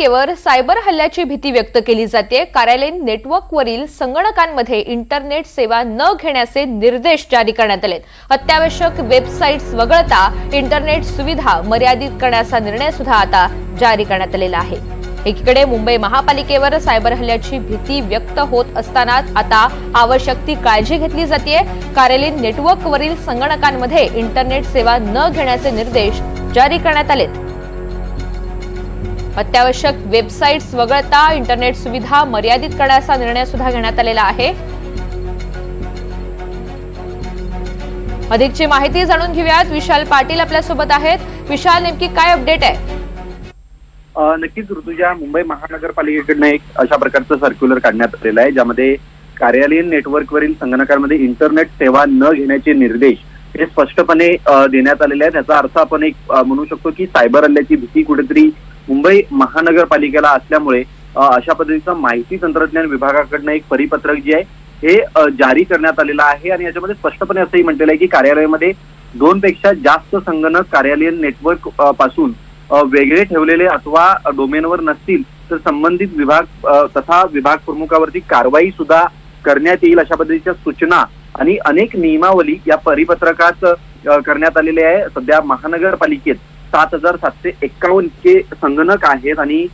वर सायबर हल्ल्याची भीती व्यक्त केली जाते. कार्यालयीन नेटवर्कवरील संगणकांमध्ये इंटरनेट सेवा न घेण्याचे निर्देश जारी करण्यात आलेत. अत्यावश्यक वेबसाईट्स वगळता इंटरनेट सुविधा मर्यादित करण्याचा निर्णय सुद्धा आता जारी करण्यात आलेला आहे. एकीकडे मुंबई महापालिकेवर सायबर हल्ल्याची भीती व्यक्त होत असतानाच आता आवश्यक ती काळजी घेतली जाते कार्यालयीन नेटवर्कवरील संगणकांमध्ये इंटरनेट सेवा न घेण्याचे निर्देश जारी करण्यात आलेत. अत्यावश्यक वेबसाईट्स वगळता इंटरनेट सुविधा मर्यादित करण्याचा निर्णय सुद्धा घेण्यात आलेला आहे. अधिकची माहिती जाणून घेऊयात. विशाल पाटील आपल्यासोबत आहेत. विशाल नेमकी काय अपडेट आहे? नक्कीच ऋतुजा मुंबई महानगरपालिकेकडनं एक अशा प्रकारचं सर्क्युलर काढण्यात आलेलं आहे ज्यामध्ये कार्यालयीन नेटवर्कवरील संगणकांमध्ये इंटरनेट सेवा न घेण्याचे निर्देश हे स्पष्टपणे देण्यात आलेले आहे त्याचा अर्थ आपण एक म्हणू शकतो की सायबर हल्ल्याची भीती कुठेतरी मुंबई महानगरपालिकेला असल्यामुळे अशा पद्धतीचं माहिती तंत्रज्ञान विभागाकडनं एक परिपत्रक जे आहे हे जारी करण्यात आलेलं आहे. आणि याच्यामध्ये स्पष्टपणे असंही म्हटलेलं आहे की कार्यालयामध्ये दोन पेक्षा जास्त संगणक कार्यालयीन नेटवर्कपासून वेगळे ठेवलेले अथवा डोमेनवर नसतील तर संबंधित विभाग तथा विभाग प्रमुखावरती कारवाई सुद्धा करण्यात येईल अशा पद्धतीच्या सूचना आणि अनेक नियमावली या परिपत्रकात करण्यात आलेले आहे. सध्या महानगरपालिकेत सात हजार सातशे एक्कावन्न इतके संगणक आहेत आणि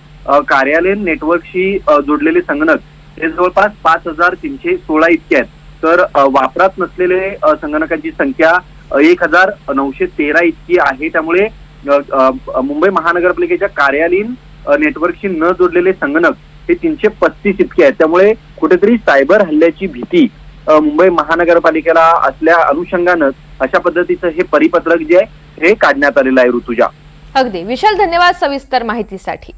कार्यालयीन नेटवर्कशी जोडलेले संगणक हे जवळपास पाच हजार तीनशे सोळा इतके आहेत. तर वापरात नसलेले संगणकांची संख्या एक हजार नऊशे तेरा इतकी आहे. त्यामुळे मुंबई महानगरपालिकेच्या कार्यालयीन नेटवर्कशी न जोडलेले संगणक हे तीनशे पस्तीस इतके आहेत. त्यामुळे कुठेतरी सायबर हल्ल्याची भीती मुंबई महानगरपालिकेला असल्या अनुषंगानं अशा पद्धतीचं हे परिपत्रक जे आहे हे काढण्यात आलेलं आहे ऋतुजा. अगदी. विशाल धन्यवाद सविस्तर माहितीसाठी.